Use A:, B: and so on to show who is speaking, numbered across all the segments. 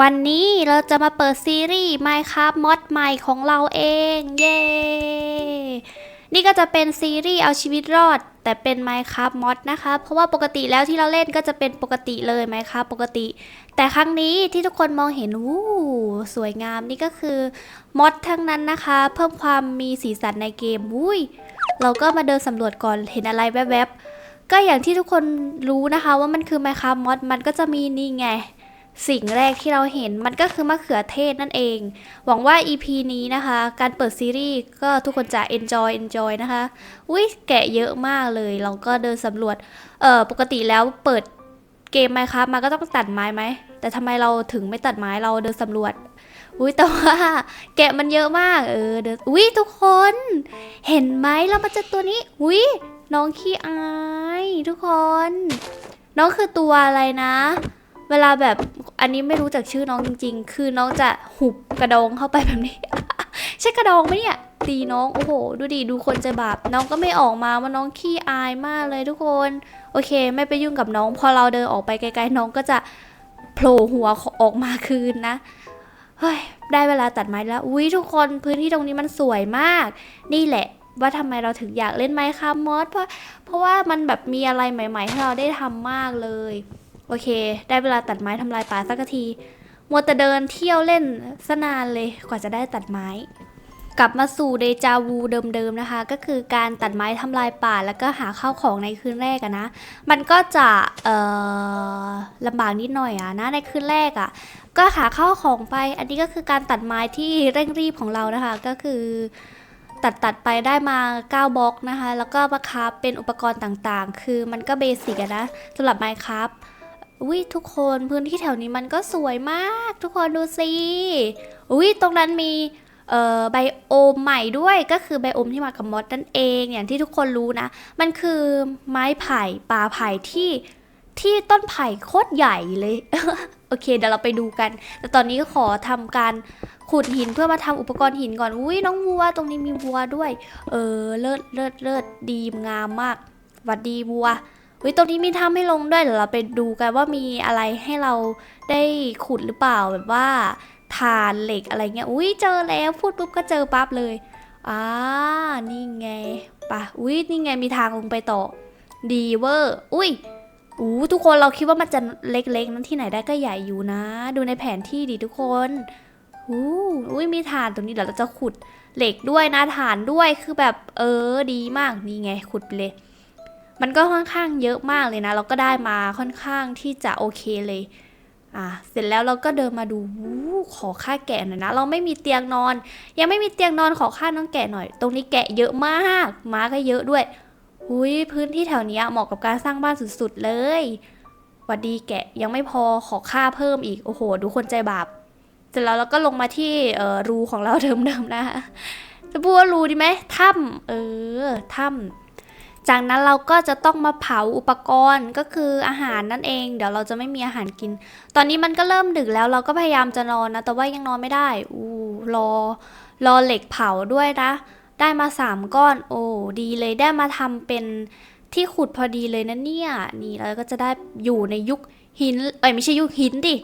A: วันนี้เราจะมาเปิดซีรีส์ Minecraft มอดใหม่ของเราเอง เย้ นี่ก็จะเป็นซีรีส์เอาชีวิตรอด แต่เป็น Minecraft มอดนะคะ เพราะว่าปกติแล้วที่เราเล่นก็จะเป็นปกติเลย Minecraft ปกติ แต่ครั้งนี้ที่ทุกคนมองเห็นวู้สวยงามนี่ก็คือมอดทั้งนั้นนะคะ เพิ่มความมีสีสันในเกมวุ้ยเราก็มาเดินสำรวจก่อนเห็นอะไรแวบๆก็อย่างที่ทุกคนรู้นะคะว่ามันคือ Minecraft มอดมันก็จะมีนี่ไง สิ่งแรกที่เราเห็นมันก็คือมะเขือเทศนั่นเอง หวังว่า EP นี้นะคะ การเปิดซีรีส์ก็ทุกคนจะ enjoy enjoy นะคะ อุ้ยแกะเยอะมากเลย เราก็เดินสำรวจ เออปกติแล้วเปิดเกมไหมครับมาก็ต้องตัดไม้ไหม แต่ทำไมเราถึงไม่ตัดไม้เราเดินสำรวจ อุ้ยแต่ว่าแกะมันเยอะมาก เออเดินอุ้ยทุกคน เห็นไหมเรามาเจอตัวนี้ อุ้ยน้องขี้อาย ทุกคน น้องคือตัวอะไรนะ เวลาแบบอันนี้ไม่รู้จักชื่อน้องจริง ๆ คือน้องจะหุบกระดองเข้าไปแบบนี้ ใช่กระดองไหมเนี่ยตีน้องโอ้โห ดูดิดูคนใจบาปน้องก็ไม่ออกมาว่าน้องขี้อายมากเลยทุกคน โอเค ไม่ไปยุ่งกับน้อง พอเราเดินออกไปไกลๆน้องก็จะโผล่หัวออกมาคืนนะเฮ้ยได้เวลาตัดไม้แล้วอุ้ยทุกคนพื้นที่ตรงนี้มันสวยมาก นี่แหละว่าทำไมเราถึงอยากเล่นไมค์ครับมอสเพราะเพราะว่ามันแบบมีอะไรใหม่ ๆ ให้เราได้ทำมากเลย โอเค ได้เวลาตัดไม้ทำลายป่าสักทีมัวแต่เดินเที่ยวเล่นสนานเลยกว่าจะได้ตัดไม้ กลับมาสู่เดจาวูเดิมๆนะคะ ก็คือการตัดไม้ทำลายป่าแล้วก็หาข้าวของในคืนแรกอะนะ มันก็จะเออลำบากนิดหน่อยอะนะในคืนแรกอะก็หาข้าวของไป อันนี้ก็คือการตัดไม้ที่เร่งรีบของเรานะคะ ก็คือตัดตัดไปได้มา 9บล็อกนะคะ แล้วก็มาคราฟเป็นอุปกรณ์ต่างๆ คือมันก็เบสิกอะนะสำหรับ Minecraft อุ้ยทุกคนพื้นที่แถวนี้มันก็สวยมาก ทุกคนดูสิอุ้ยตรงนั้นมีเอ่อไบโอมใหม่ด้วยก็คือไบโอมที่มากับมอสนั่นเองอย่างที่ทุกคนรู้นะ มันคือไม้ไผ่ป่าไผ่ที่ที่ต้นไผ่โคตรใหญ่เลย โอเค เดี๋ยวเราไปดูกัน แต่ตอนนี้ก็ขอทำการขุดหินเพื่อมาทำอุปกรณ์หินก่อนอุ้ยน้องวัว ตรงนี้มีวัวด้วย เออเลิศเลิศเลิศดีงามมากหวัดดีวัว เฮ้ยตรงนี้มีถ้ำให้ลงด้วยเดี๋ยวเราไปดูกันว่ามีอะไรให้เราได้ขุดหรือเปล่าแบบว่าถ่านเหล็กอะไรเงี้ยอุ้ยเจอแล้วพูดปุ๊บก็เจอปั๊บเลยอ่านี่ไงปะอุ้ยนี่ไงมีทางลงไปต่อดีเวอร์อุ้ยอู้ทุกคนเราคิดว่ามันจะเล็กๆ นั้นที่ไหนได้ก็ใหญ่อยู่นะ ดูในแผนที่ดิทุกคนอู้อุ้ยมีถ่านตรงนี้เดี๋ยวเราจะขุดเหล็กด้วยนะถ่านด้วยคือแบบเออดีมากนี่ไงขุดไปเลย มันก็ค่อนข้างเยอะมากเลยนะ เราก็ได้มาค่อนข้างที่จะโอเคเลยอะเสร็จแล้วเราก็เดินมาดูขอค่าแกะหน่อยนะ เราไม่มีเตียงนอน ยังไม่มีเตียงนอนขอค่าน้องแกะหน่อย ตรงนี้แกะเยอะมากม้าก็เยอะด้วยอุ้ยพื้นที่แถวนี้เหมาะกับการสร้างบ้านสุดๆเลยวัดดีแกะยังไม่พอขอค่าเพิ่มอีกโอ้โห ดูคนใจบาปเสร็จแล้วเราก็ลงมาที่เออรูของเราเดิมๆนะจะพูดว่ารูดีไหมถ้ำเออถ้ำ จากนั้นเราก็จะต้องมาเผาอุปกรณ์ก็คืออาหารนั่นเอง เดี๋ยวเราจะไม่มีอาหารกิน ตอนนี้มันก็เริ่มดึกแล้วเราก็พยายามจะนอนนะ แต่ว่ายังนอนไม่ได้อู้รอ รอเหล็กเผาด้วยนะ ได้มาสามก้อน โอ้ดีเลยได้มาทำเป็นที่ขุดพอดีเลยนะเนี่ย นี่เราก็จะได้อยู่ในยุคหิน เอ้ยไม่ใช่ยุคหินดิ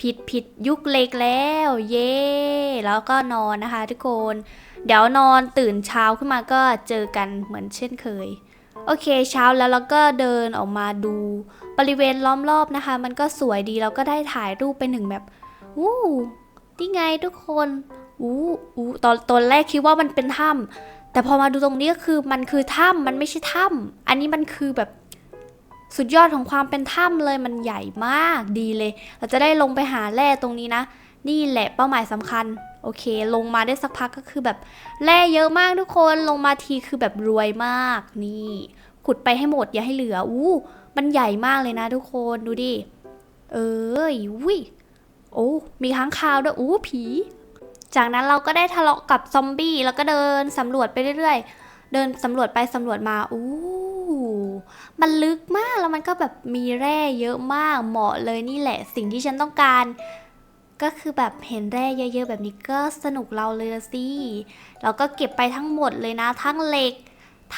A: ผิดผิดยุคเหล็กแล้ว เย่แล้วก็นอนนะคะทุกคน เดี๋ยวนอนตื่นเช้าขึ้นมาก็เจอกันเหมือนเช่นเคย โอเคเช้าแล้วเราก็เดินออกมาดูบริเวณล้อมรอบนะคะ มันก็สวยดีเราก็ได้ถ่ายรูปไปหนึ่งแบบวู้นี่ไงทุกคนอู้อู้ตอนตอนแรกคิดว่ามันเป็นถ้ำแต่พอมาดูตรงนี้ก็คือมันคือถ้ำมันไม่ใช่ถ้ำอันนี้มันคือแบบสุดยอดของความเป็นถ้ำเลยมันใหญ่มากดีเลย เราจะได้ลงไปหาแร่ตรงนี้นะ นี่แหละเป้าหมายสำคัญ โอเค ลงมาได้สักพักก็คือแบบแร่เยอะมากทุกคนลงมาทีคือแบบรวยมากนี่ขุดไปให้หมดอย่าให้เหลืออู้มันใหญ่มากเลยนะทุกคนดูดิเอ้ยวิโอ้มีค้างคาวด้วยอู้ผี จากนั้นเราก็ได้ทะเลาะกับซอมบี้แล้วก็เดินสำรวจไปเรื่อยๆ เดินสำรวจไปสำรวจมาอู้มันลึกมากแล้วมันก็แบบมีแร่เยอะมากเหมาะเลยนี่แหละ สิ่งที่ฉันต้องการ ก็คือแบบเห็นแร่เยอะ ๆ แบบนี้ก็สนุกเราเลยละสิ เราก็เก็บไปทั้งหมดเลยนะ ทั้งเหล็ก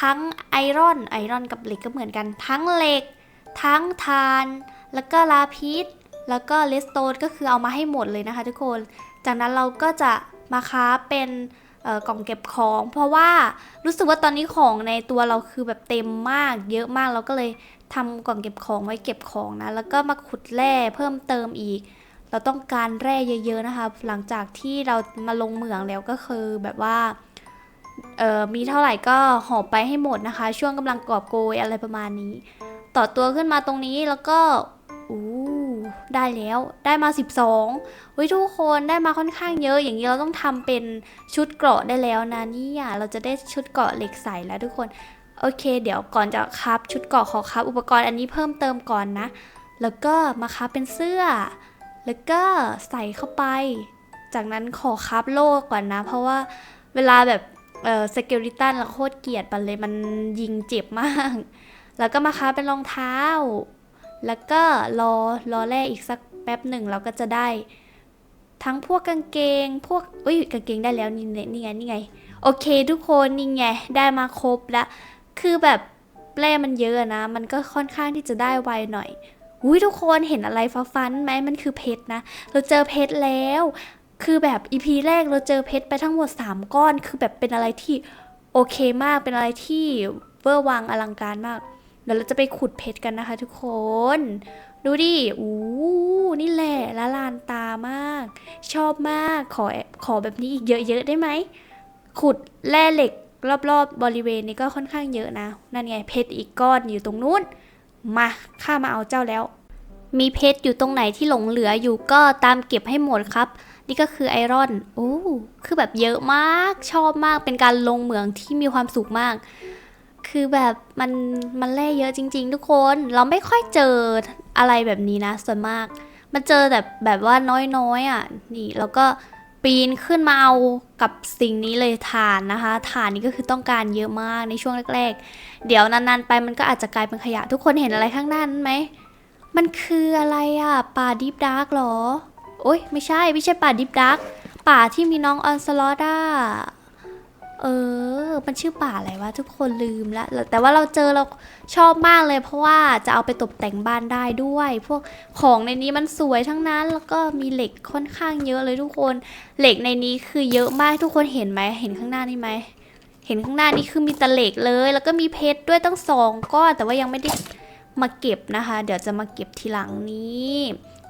A: ทั้งไอรอน ไอรอนกับเหล็กก็เหมือนกัน ทั้งเหล็ก ทั้งทาน แล้วก็ลาพิษ แล้วก็เลสโตนก็คือเอามาให้หมดเลยนะคะทุกคน จากนั้นเราก็จะมาค้าเป็นกล่องเก็บของ เพราะว่ารู้สึกว่าตอนนี้ของในตัวเราคือแบบเต็มมาก เยอะมากเราก็เลยทำกล่องเก็บของไว้เก็บของนะ แล้วก็มาขุดแร่เพิ่มเติมอีก เราต้องการแร่เยอะ ๆนะคะ หลังจากที่เรามาลงเหมืองแล้วก็คือแบบว่าเอ่อมีเท่าไหร่ก็หอบไปให้หมดนะคะ ช่วงกำลังกอบโกยอะไรประมาณนี้ ต่อตัวขึ้นมาตรงนี้แล้วก็อู้ได้แล้วได้มา 12เฮ้ยทุกคนได้มาค่อนข้างเยอะ อย่างนี้เราต้องทำเป็นชุดเกราะได้แล้วนะนี่ยเราจะได้ชุดเกราะเหล็กใสแล้วทุกคนโอเค เดี๋ยวก่อนจะคับชุดเกราะขอคับอุปกรณ์อันนี้เพิ่มเติมก่อนนะ แล้วก็มาคับเป็นเสื้อ แล้วก็ใส่เข้าไป จากนั้นขอคับโล่ก่อนนะ เพราะว่าเวลาแบบเออสเกลิตันเราโคตรเกลียดมันเลยมันยิงเจ็บมาก แล้วก็มาคับเป็นรองเท้า แล้วก็รอรอแร่อีกสักแป๊บหนึ่งเราก็จะได้ ทั้งพวกกางเกง พวกอุ้ยกางเกงได้แล้วนี่ไงนี่ไงนี่ไง โอเคทุกคนนี่ไงได้มาครบแล้ว คือแบบแร่มันเยอะนะ มันก็ค่อนข้างที่จะได้ไวหน่อย อุ้ยทุกคนเห็นอะไรฟ้าฟันไหมมันคือเพชรนะ เราเจอเพชรแล้ว คือแบบอีพีแรกเราเจอเพชรไปทั้งหมด 3 ก้อน คือแบบเป็นอะไรที่โอเคมาก เป็นอะไรที่เวอร์วังอลังการมาก เดี๋ยวเราจะไปขุดเพชรกันนะคะ ทุกคน ดูดิ อู้นี่แหละละลานตามาก ชอบมาก ขอขอแบบนี้อีกเยอะๆได้ไหม ขุดแร่เหล็กรอบๆบริเวณนี้ก็ค่อนข้างเยอะนะ นั่นไงเพชรอีกก้อนอยู่ตรงนู้น มา ข้ามาเอาเจ้าแล้ว มีเพชรอยู่ตรงไหนที่หลงเหลืออยู่ก็ตามเก็บให้หมดครับ นี่ก็คือไอรอนโอ้คือแบบเยอะมากชอบมากเป็นการลงเหมืองที่มีความสุขมาก คือแบบมันมันแร่เยอะจริง ๆ ทุกคนเราไม่ค่อยเจออะไรแบบนี้นะส่วนมาก มันเจอแต่แบบว่าน้อยๆอะนี่แล้วก็ปีนขึ้นมาเอากับสิ่งนี้เลยถ่านนะคะถ่านนี่ก็คือต้องการเยอะมากในช่วงแรก ๆ เดี๋ยวนานๆไปมันก็อาจจะกลายเป็นขยะทุกคนเห็นอะไรข้างหน้านั้นไหม มันคืออะไรอะ ป่าดิฟดาร์กหรอ โอ๊ยไม่ใช่ไม่ใช่ป่าดิฟดาร์กป่าที่มีน้องออนสลอดอะเออ มันชื่อป่าอะไรวะทุกคนลืมละแล้วแต่ว่าเราเจอเราชอบมากเลย เพราะว่าจะเอาไปตกแต่งบ้านได้ด้วย พวกของในนี้มันสวยทั้งนั้น แล้วก็มีเหล็กค่อนข้างเยอะเลยทุกคน เหล็กในนี้คือเยอะมากทุกคนเห็นไหม เห็นข้างหน้านี่ไหม เห็นข้างหน้านี่คือมีตะเหล็กเลย แล้วก็มีเพชรด้วยตั้งสองก้อน แต่ว่ายังไม่ได้ มาเก็บนะคะ เดี๋ยวจะมาเก็บทีหลังนี้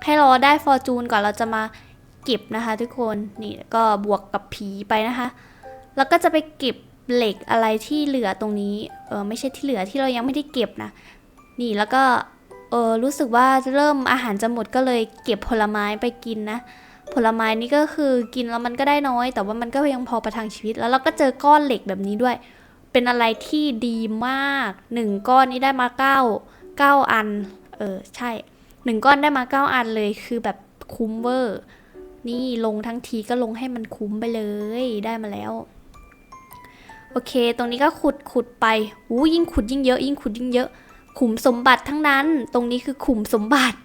A: ให้รอได้ฟอร์จูนก่อนเราจะมาเก็บนะคะ ทุกคนนี่ก็บวกกับผีไปนะคะ แล้วก็จะไปเก็บเหล็กอะไรที่เหลือตรงนี้เออไม่ใช่ที่เหลือที่เรายังไม่ได้เก็บนะ นี่แล้วก็เออรู้สึกว่าเริ่มอาหารจะหมดก็เลยเก็บผลไม้ไปกินนะผลไม้นี่ก็คือกินแล้วมันก็ได้น้อย แต่ว่ามันก็ยังพอประทังชีวิต แล้วเราก็เจอก้อนเหล็กแบบนี้ด้วย เป็นอะไรที่ดีมากหนึ่งก้อนนี้ได้มาเก้า เก้าอัน เออ ใช่หนึ่งก้อนได้มาเก้าอันเลยคือแบบคุ้มเวอร์ นี่ลงทั้งทีก็ลงให้มันคุ้มไปเลยได้มาแล้ว โอเค ตรงนี้ก็ขุดขุดไปอู้ยิ่งขุดยิ่งเยอะ ยิ่งขุดยิ่งเยอะขุมสมบัติทั้งนั้น ตรงนี้คือขุมสมบัติ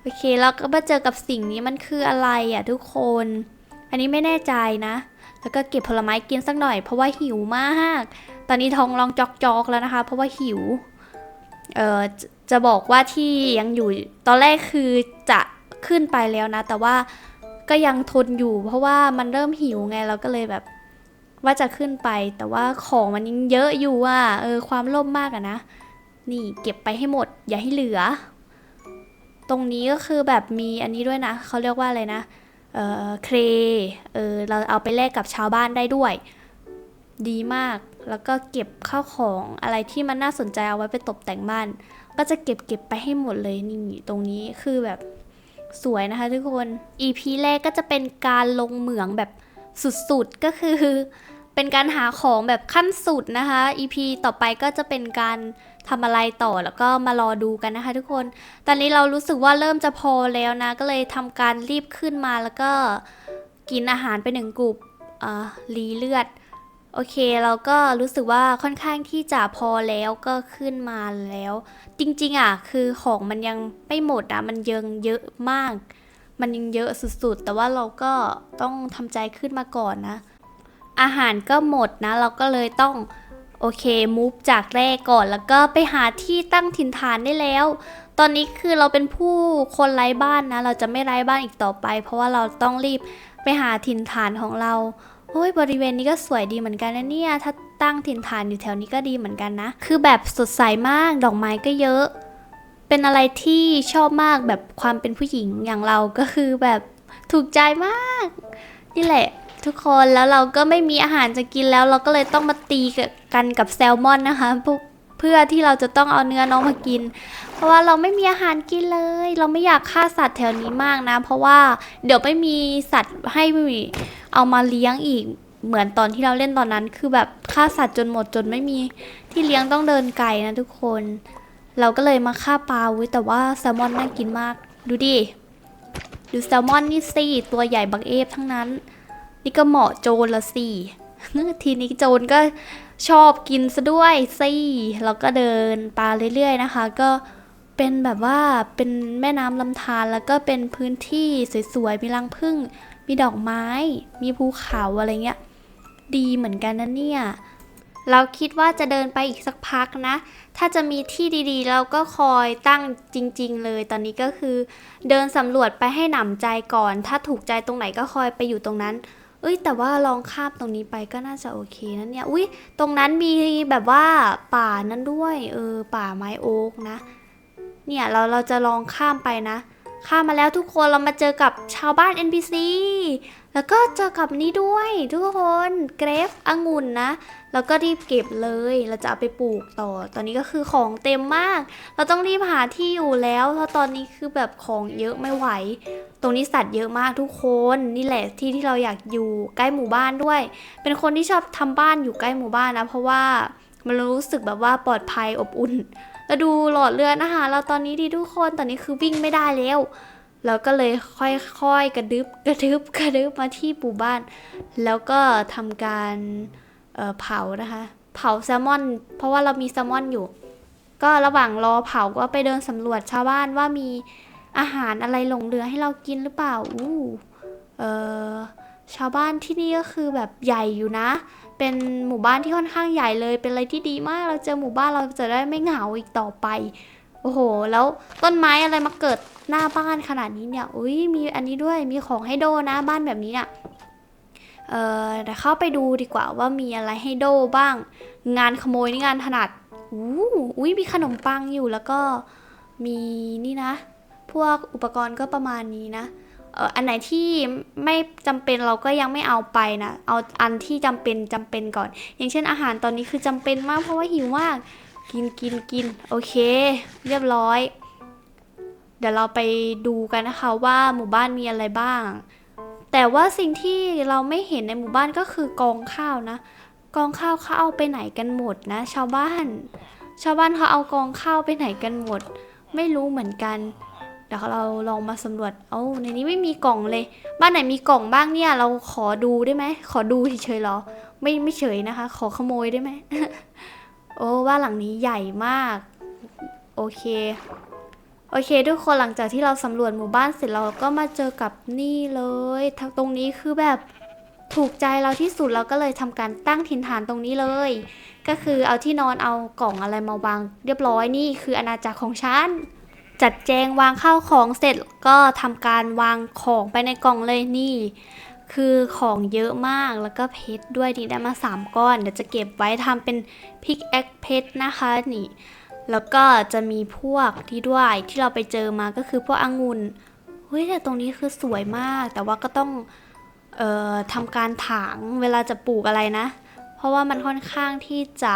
A: โอเค แล้วก็มาเจอกับสิ่งนี้มันคืออะไรอะทุกคน อันนี้ไม่แน่ใจนะ แล้วก็เก็บผลไม้กินสักหน่อยเพราะว่าหิวมาก ตอนนี้ท้องร้องจอกๆแล้วนะคะ เพราะว่าหิว เอ่อจะบอกว่าที่ยังอยู่ตอนแรกคือจะขึ้นไปแล้วนะ แต่ว่าก็ยังทนอยู่ เพราะว่ามันเริ่มหิวไงเราก็เลยแบบว่าจะขึ้นไป แต่ว่าของมันยังเยอะอยู่อะเออความโลภมากอะนะ นี่เก็บไปให้หมด อย่าให้เหลือ ตรงนี้ก็คือแบบมีอันนี้ด้วยนะเขาเรียกว่าอะไรนะเออเครเออเราเอาไปแลกกับชาวบ้านได้ด้วย ดีมาก แล้วก็เก็บข้าวของอะไรที่มันน่าสนใจเอาไว้ไปตกแต่งบ้าน ก็จะเก็บเก็บไปให้หมดเลยนี่ตรงนี้คือแบบสวยนะคะทุกคน EP แรกก็จะเป็นการลงเหมืองแบบสุดๆ ก็คือ เป็นการหาของแบบขั้นสุดนะคะ EP ต่อไปก็จะเป็นการทำอะไรต่อแล้วก็มารอดูกันนะคะทุกคน ตอนนี้เรารู้สึกว่าเริ่มจะพอแล้วนะ ก็เลยทำการรีบขึ้นมาแล้วก็กินอาหารไปหนึ่งกลุ่มรีเลือด โอเคเราก็รู้สึกว่าค่อนข้างที่จะพอแล้วก็ขึ้นมาแล้ว จริงๆอะคือของมันยังไม่หมดอะมันยังเยอะมาก มันยังเยอะสุดๆ แต่ว่าเราก็ต้องทำใจขึ้นมาก่อนนะ อาหารก็หมดนะ เราก็เลยต้องโอเคมูฟจากแรกก่อนแล้วก็ไปหาที่ตั้งถิ่นฐานได้แล้ว ตอนนี้คือเราเป็นผู้คนไร้บ้านนะ เราจะไม่ไร้บ้านอีกต่อไป เพราะว่าเราต้องรีบไปหาถิ่นฐานของเรา โอ้ยบริเวณนี้ก็สวยดีเหมือนกันนะเนี่ย ถ้าตั้งถิ่นฐานอยู่แถวนี้ก็ดีเหมือนกันนะ คือแบบสดใสมาก ดอกไม้ก็เยอะ เป็นอะไรที่ชอบมากแบบความเป็นผู้หญิงอย่างเราก็คือแบบถูกใจมาก นี่แหละ ทุกคนแล้วเราก็ไม่มีอาหารจะกินแล้ว เราก็เลยต้องมาตีกันกับแซลมอนนะคะพวกเพื่อที่เราจะต้องเอาเนื้อน้องมากิน เพราะว่าเราไม่มีอาหารกินเลย เราไม่อยากฆ่าสัตว์แถวนี้มากนะ เพราะว่าเดี๋ยวไม่มีสัตว์ให้ เอามาเลี้ยงอีกเหมือนตอนที่เราเล่นตอนนั้น คือแบบฆ่าสัตว์จนหมดจนไม่มีที่เลี้ยงต้องเดินไกลนะทุกคน เราก็เลยมาฆ่าปลาอุ้แต่ว่าแซลมอนน่ากินมาก ดูดิดูแซลมอนนี่สิตัวใหญ่บักเอฟทั้งนั้น นี่ก็เหมาะโจรละสิทีนี้โจรก็ชอบกินซะด้วยสิเราก็เดินปลาเรื่อย ๆ นะคะ ก็เป็นแบบว่าเป็นแม่น้ำลำธารแล้วก็เป็นพื้นที่สวยๆมีรังผึ้ง มีดอกไม้ มีภูเขาอะไรเงี้ย ดีเหมือนกันนะเนี่ย เราคิดว่าจะเดินไปอีกสักพักนะ ถ้าจะมีที่ดีๆ เราก็คอยตั้งจริง ๆ เลย ตอนนี้ก็คือเดินสำรวจไปให้หนำใจก่อน ถ้าถูกใจตรงไหนก็คอยไปอยู่ตรงนั้น เอ้ย แต่ว่าลองข้ามตรงนี้ไปก็น่าจะโอเคนะเนี่ย อุ้ยตรงนั้นมีแบบว่าป่านั้นด้วย เออ ป่าไม้โอ๊กนะ เนี่ยเราเราจะลองข้ามไปนะ ข้ามมาแล้วทุกคนเรามาเจอกับชาวบ้าน NPC แล้วก็เจอกับนี้ด้วยทุกคนเกรฟองุ่นนะ แล้วก็รีบเก็บเลย เราจะเอาไปปลูกต่อ ตอนนี้ก็คือของเต็มมาก เราต้องรีบหาที่อยู่แล้ว เพราะตอนนี้คือแบบของเยอะไม่ไหว ตรงนี้สัตว์เยอะมากทุกคน นี่แหละที่ที่เราอยากอยู่ใกล้หมู่บ้านด้วย เป็นคนที่ชอบทำบ้านอยู่ใกล้หมู่บ้านนะ เพราะว่ามันรู้สึกแบบว่าปลอดภัยอบอุ่น แล้วดูหลอดเลือดนะคะ เราตอนนี้ดีทุกคนตอนนี้คือวิ่งไม่ได้แล้วเราก็เลยค่อยๆกระดึบกระดึบกระดึบมาที่ปู่บ้าน แล้วก็ทำการเเผานะคะ เผาแซลมอน เพราะว่าเรามีแซลมอนอยู่ ก็ระหว่างรอเผาก็ไปเดินสำรวจชาวบ้านว่ามีอาหารอะไรหลงเหลือให้เรากินหรือเปล่าอู้เออชาวบ้านที่นี่ก็คือแบบใหญ่อยู่นะ เป็นหมู่บ้านที่ค่อนข้างใหญ่เลย เป็นอะไรที่ดีมาก เราเจอหมู่บ้านเราจะได้ไม่เหงาอีกต่อไป โอ้โห แล้วต้นไม้อะไรมาเกิดหน้าบ้านขนาดนี้เนี่ย อุ้ยมีอันนี้ด้วย มีของให้โดนะบ้านแบบนี้เนี่ยเออเดี๋ยวเข้าไปดูดีกว่าว่ามีอะไรให้โดบ้าง งานขโมยนี่งานถนัดอู้อุ้ยมีขนมปังอยู่แล้วก็มีนี่นะ พวกอุปกรณ์ก็ประมาณนี้นะ อันไหนที่ไม่จำเป็นเราก็ยังไม่เอาไปนะ เอาอันที่จำเป็นจำเป็นก่อน อย่างเช่นอาหารตอนนี้คือจำเป็นมากเพราะว่าหิวมาก กินกินกินโอเค เรียบร้อย เดี๋ยวเราไปดูกันนะคะว่าหมู่บ้านมีอะไรบ้าง แต่ว่าสิ่งที่เราไม่เห็นในหมู่บ้านก็คือกองข้าวนะ กองข้าวเขาเอาไปไหนกันหมดนะ ชาวบ้าน ชาวบ้านเขาเอากองข้าวไปไหนกันหมด ไม่รู้เหมือนกัน เดี๋ยวเราลองมาสำรวจ เอ้าในนี้ไม่มีกล่องเลย บ้านไหนมีกล่องบ้างเนี่ย เราขอดูได้ไหม ขอดูเฉยๆหรอ ไม่ไม่เฉยนะคะ ขอขโมยได้ไหม โอ้บ้านหลังนี้ใหญ่มาก โอเค โอเค ทุกคนหลังจากที่เราสำรวจหมู่บ้านเสร็จเราก็มาเจอกับนี่เลยทตรงนี้คือแบบถูกใจเราที่สุดเราก็เลยทำการตั้งถิ่นฐานตรงนี้เลย ก็คือเอาที่นอนเอากล่องอะไรมาวางเรียบร้อยนี่คืออาณาจักรของฉัน จัดแจงวางข้าวของเสร็จก็ทำการวางของไปในกล่องเลยนี่ คือของเยอะมากแล้วก็เพชรด้วยนี่ได้มา 3 ก้อน เดี๋ยวจะเก็บไว้ทำเป็นพิกแอคเพชรนะคะนี่แล้วก็จะมีพวกที่ด้วยที่เราไปเจอมาก็คือพวกองุ่นเฮ้ยแต่ตรงนี้คือสวยมาก แต่ว่าก็ต้องเอ่อทำการถางเวลาจะปลูกอะไรนะ เพราะว่ามันค่อนข้างที่จะ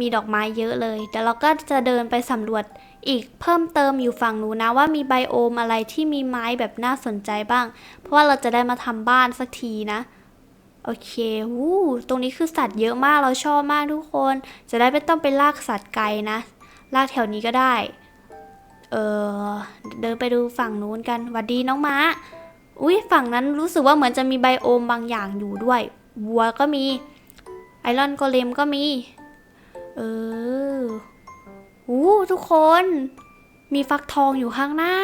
A: มีดอกไม้เยอะเลยเดี๋ยวเราก็จะเดินไปสำรวจ อีกเพิ่มเติมอยู่ฝั่งนู้นนะว่ามีไบโอมอะไรที่มีไม้แบบน่าสนใจบ้าง เพราะว่าเราจะได้มาทำบ้านสักทีนะ โอเควู้ตรงนี้คือสัตว์เยอะมากเราชอบมากทุกคน จะได้ไม่ต้องไปลากสัตว์ไกลนะ ลากแถวนี้ก็ได้ เออเดินไปดูฝั่งนู้นกันหวัดดีน้องม้า อุ้ยฝั่งนั้นรู้สึกว่าเหมือนจะมีไบโอมบางอย่างอยู่ด้วยวัวก็มี ไอรอนโกเลมก็มี เออ อู้ทุกคน มีฟักทองอยู่ข้างหน้า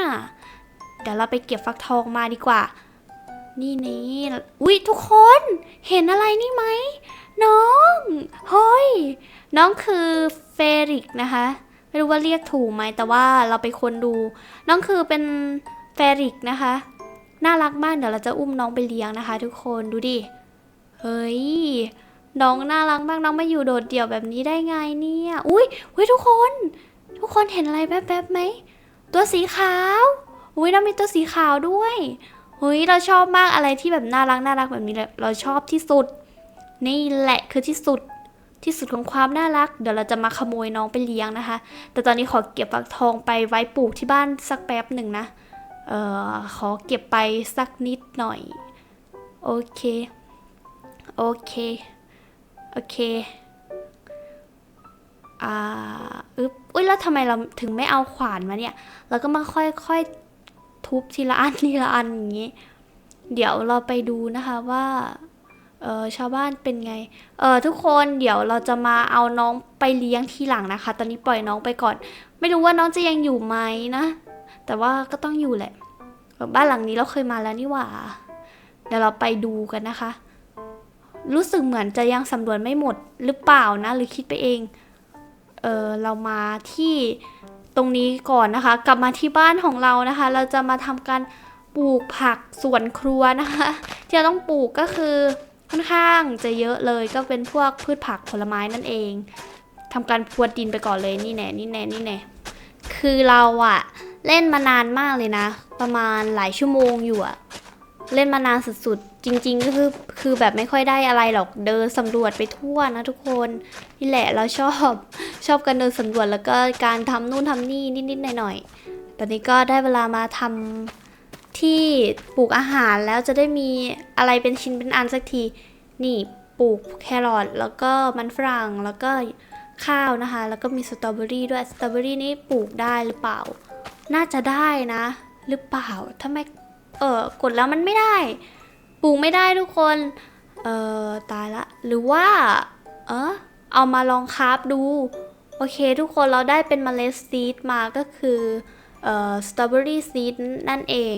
A: เดี๋ยวเราไปเก็บฟักทองมาดีกว่า นี่นี่อุ้ยทุกคน เห็นอะไรนี่ไหม น้องเฮ้ย น้องคือเฟริกนะคะ ไม่รู้ว่าเรียกถูกไหมแต่ว่าเราไปคนดู น้องคือเป็นแฟริกนะคะ น่ารักมากเดี๋ยวเราจะอุ้มน้องไปเลี้ยงนะคะ ทุกคนดูดิ เฮ้ย น้องน่ารักมากน้องมาอยู่โดดเดี่ยวแบบนี้ได้ไงเนี่ย อุ้ยอุ้ยทุกคน ทุกคนเห็นอะไรแป๊บๆไหม ตัวสีขาว อุ้ยน้องมีตัวสีขาวด้วยเฮ้ยเราชอบมากอะไรที่แบบน่ารักน่ารักแบบนี้แหละเราชอบที่สุด นี่แหละคือที่สุดที่สุดของความน่ารัก เดี๋ยวเราจะมาขโมยน้องไปเลี้ยงนะคะ แต่ตอนนี้ขอเก็บฟักทองไปไว้ปลูกที่บ้านสักแป๊บหนึ่งนะ เอ่อ ขอเก็บไปสักนิดหน่อย โอเค โอเค โอเค อ่า อึ๊บ อุ้ยแล้วทำไมเราถึงไม่เอาขวานมาเนี่ย เราก็มาค่อยๆ ทุบทีละอันทีละอันอย่างนี้ เดี๋ยวเราไปดูนะคะว่าเออชาวบ้านเป็นไง เออทุกคนเดี๋ยวเราจะมาเอาน้องไปเลี้ยงทีหลังนะคะ ตอนนี้ปล่อยน้องไปก่อน ไม่รู้ว่าน้องจะยังอยู่ไหมนะ แต่ว่าก็ต้องอยู่แหละ บ้านหลังนี้เราเคยมาแล้วนี่หว่า เดี๋ยวเราไปดูกันนะคะ รู้สึกเหมือนจะยังสำรวจไม่หมดหรือเปล่านะ หรือคิดไปเอง เออเรามาที่ตรงนี้ก่อนนะคะ กลับมาที่บ้านของเรานะคะ เราจะมาทำการปลูกผักสวนครัวนะคะ ที่เราต้องปลูกก็คือค่อนข้างจะเยอะเลยก็เป็นพวกพืชผักผลไม้นั่นเองทำการพรวนดินไปก่อนเลยนี่แน่นี่แน่นี่แน่คือเราอะเล่นมานานมากเลยนะ ประมาณหลายชั่วโมงอยู่อะ เล่นมานานสุดๆ จริง ๆ ก็คือคือแบบไม่ค่อยได้อะไรหรอกเดินสำรวจไปทั่วนะทุกคนนี่แหละเราชอบชอบการเดินสำรวจแล้วก็การทำนู่นทำนี่นิดๆหน่อยๆตอนนี้ก็ได้เวลามาทำที่ปลูกอาหารแล้วจะได้มีอะไรเป็นชิ้นเป็นอันสักทีนี่ปลูกแครอทแล้วก็มันฝรั่งแล้วก็ข้าวนะคะ แล้วก็มีสตรอเบอรี่ด้วยสตรอเบอรี่นี่ปลูกได้หรือเปล่า น่าจะได้นะ หรือเปล่าถ้าไม่ เออกดแล้วมันไม่ได้ปลูกไม่ได้ทุกคน เออตายละ หรือว่า เออเอามาลองคราฟดู โอเคทุกคนเราได้เป็นมเมล็ดซีดมาก็คือ เอ่อ สตรอเบอรี่ซีดนั่นเอง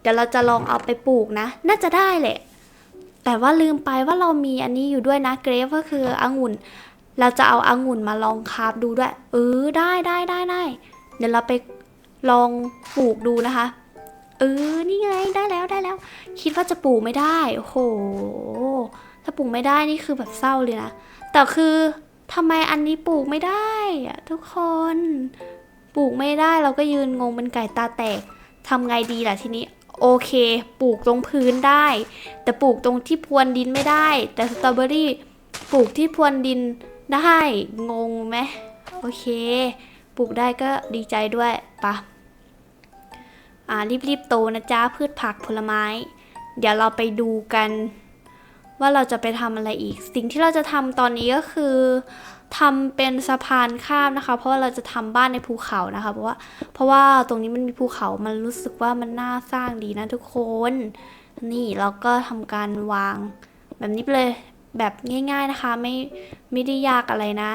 A: เดี๋ยวเราจะลองเอาไปปลูกนะ น่าจะได้แหละ แต่ว่าลืมไปว่าเรามีอันนี้อยู่ด้วยนะ เกรฟก็คือองุ่น เราจะเอาอางุ่นมาลองคราฟดูด้วย เออ ได้ได้ได้ได้ เดี๋ยวเราไปลองปลูกดูนะคะ เออ นี่ไง ได้แล้วได้แล้ว คิดว่าจะปลูกไม่ได้ โอ้โห ถ้าปลูกไม่ได้นี่คือแบบเศร้าเลยนะ แต่คือทำไมอันนี้ปลูกไม่ได้อะทุกคน ปลูกไม่ได้เราก็ยืนงงเป็นไก่ตาแตกทำไงดีล่ะทีนี้ โอเค ปลูกตรงพื้นได้ แต่ปลูกตรงที่พรวนดินไม่ได้ แต่สตรอเบอรี่ปลูกที่พรวนดินได้ งงไหมโอเค ปลูกได้ก็ดีใจด้วยปะอ่า รีบๆโตนะจ๊ะพืชผักผลไม้ เดี๋ยวเราไปดูกันว่าเราจะไปทำอะไรอีก สิ่งที่เราจะทำตอนนี้ก็คือทำเป็นสะพานข้ามนะคะ เพราะว่าเราจะทำบ้านในภูเขานะคะ เพราะว่าเพราะว่าตรงนี้มันมีภูเขา มันรู้สึกว่ามันน่าสร้างดีนะทุกคน นี่เราก็ทำการวาง แบบนี้เลยแบบง่าย ๆนะคะ ไม่ไม่ได้ยากอะไรนะ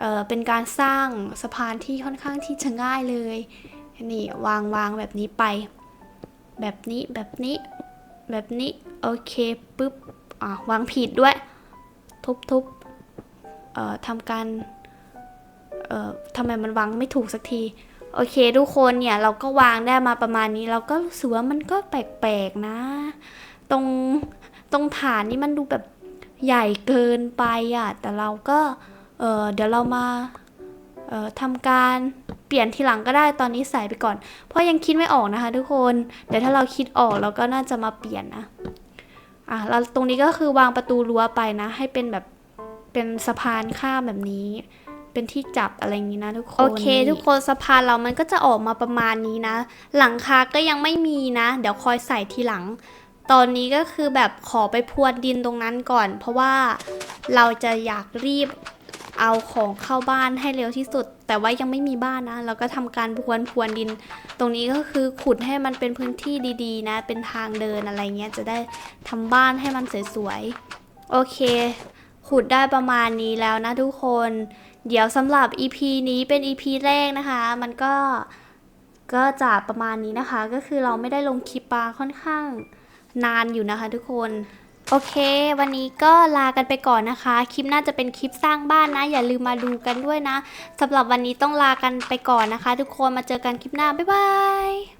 A: เออเป็นการสร้างสะพานที่ค่อนข้างที่จะง่ายเลย นี่วางวางแบบนี้ไป แบบนี้แบบนี้ แบบนี้โอเคปุ๊บอ่าวางผิดด้วย ทุบทุบเอ่อทำการเอ่อทำไมมันวางไม่ถูกสักทีโอเคทุกคนเนี่ยเราก็วางได้มาประมาณนี้ เราก็รู้สึกว่ามันก็แปลกๆนะ ตรงตรงฐานนี่มันดูแบบใหญ่เกินไปอะแต่เราก็เออเดี๋ยวเรามาเอ่อทำการ เปลี่ยนทีหลังก็ได้ตอนนี้ใส่ไปก่อน เพราะยังคิดไม่ออกนะคะ ทุกคนเดี๋ยวถ้าเราคิดออกเราก็น่าจะมาเปลี่ยนนะอะแล้วตรงนี้ก็คือวางประตูรั้วไปนะ ให้เป็นแบบเป็นสะพานข้ามแบบนี้ เป็นที่จับอะไรอย่างนี้นะทุกคน โอเค ทุกคนสะพานเรามันก็จะออกมาประมาณนี้นะ หลังคาก็ยังไม่มีนะ เดี๋ยวคอยใส่ทีหลัง ตอนนี้ก็คือแบบขอไปพรวนดินตรงนั้นก่อน เพราะว่าเราจะอยากรีบ เอาของเข้าบ้านให้เร็วที่สุด แต่ว่ายังไม่มีบ้านนะ เราก็ทำการพรวนพรวนดิน ตรงนี้ก็คือขุดให้มันเป็นพื้นที่ดีๆ นะ เป็นทางเดินอะไรเงี้ยจะได้ทำบ้านให้มันสวยๆโอเค ขุดได้ประมาณนี้แล้วนะทุกคน เดี๋ยวสำหรับ EP นี้เป็น EP แรกนะคะ มันก็ก็จะประมาณนี้นะคะ ก็คือเราไม่ได้ลงคลิปปลาค่อนข้างนานอยู่นะคะทุกคน โอเค วันนี้ก็ลากันไปก่อนนะคะ คลิปน่าจะเป็นคลิปสร้างบ้านนะ อย่าลืมมาดูกันด้วยนะสำหรับวันนี้ต้องลากันไปก่อนนะคะ ทุกคนมาเจอกันคลิปหน้า บ๊ายบาย